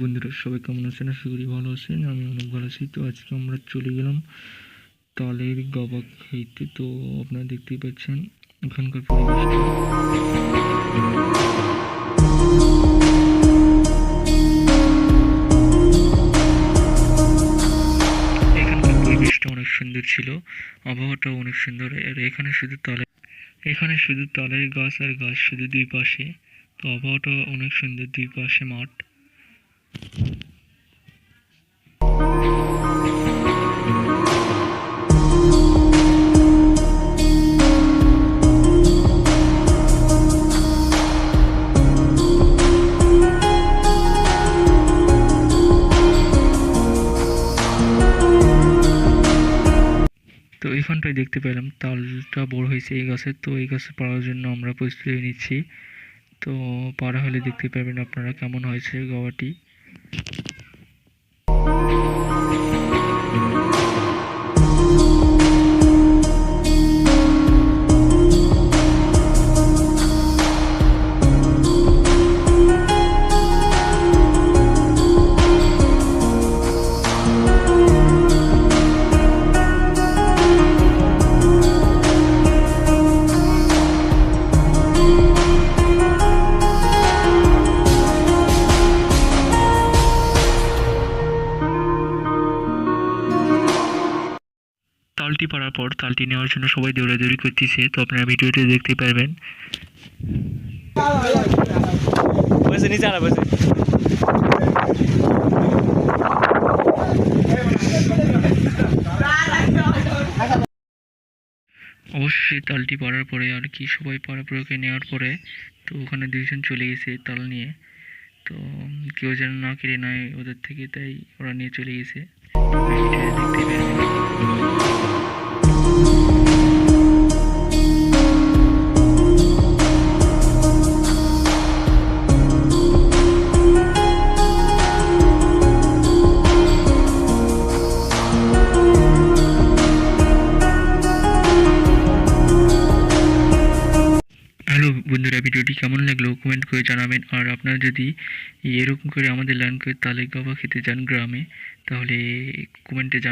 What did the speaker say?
বন্ধুরা, সবাই কেমন আছেন? আশা করি ভালো আছেন, আমি অনেক ভালো আছি। তো আজকে আমরা চলে গেলাম তালের গাবা খাইতে তো আপনারা দেখতেই পাচ্ছেন, এখানকার পরিবেশটা অনেক সুন্দর ছিল। আবহাওয়াটাও অনেক সুন্দর। আর এখানে শুধু তালে এখানে শুধু তালের গাছ আর গাছ শুধু দুই পাশে। তো আবহাওয়াটা অনেক সুন্দর, দুই পাশে মাঠ। তো এখানটায় দেখতে পেলাম। তালটা বড় হয়েছে এই গাছের তো এই গাছে পাড়ার জন্য আমরা প্রস্তুতি নিচ্ছি। তো পাড়া হলে দেখতে পাবেন আপনারা কেমন হয়েছে গাওয়াটি তালটি পাড়ার পর তালটি নেওয়ার জন্য সবাই দৌড়াদৌড়ি করতেছে। তো আপনারা ভিডিওটি দেখতে পারবেন। অবশ্যই তালটি পাড়ার পরে আর কি সবাই পাড়া পুরোকে নেওয়ার পরে তো ওখানে দুইজন চলে গেছে তাল নিয়ে। তো কেউ যেন না কেড়ে নেয় ওদের থেকে তাই ওরা নিয়ে চলে গেছে। দেখতে বন্ধুরা, ভিডিওটি কেমন লাগল কমেন্ট করে জানাবেন। আর আপনারা যদি এরকম করে আমাদের লাইন করে তালে খেতে যান গ্রামে, তাহলে কমেন্টে জানাবেন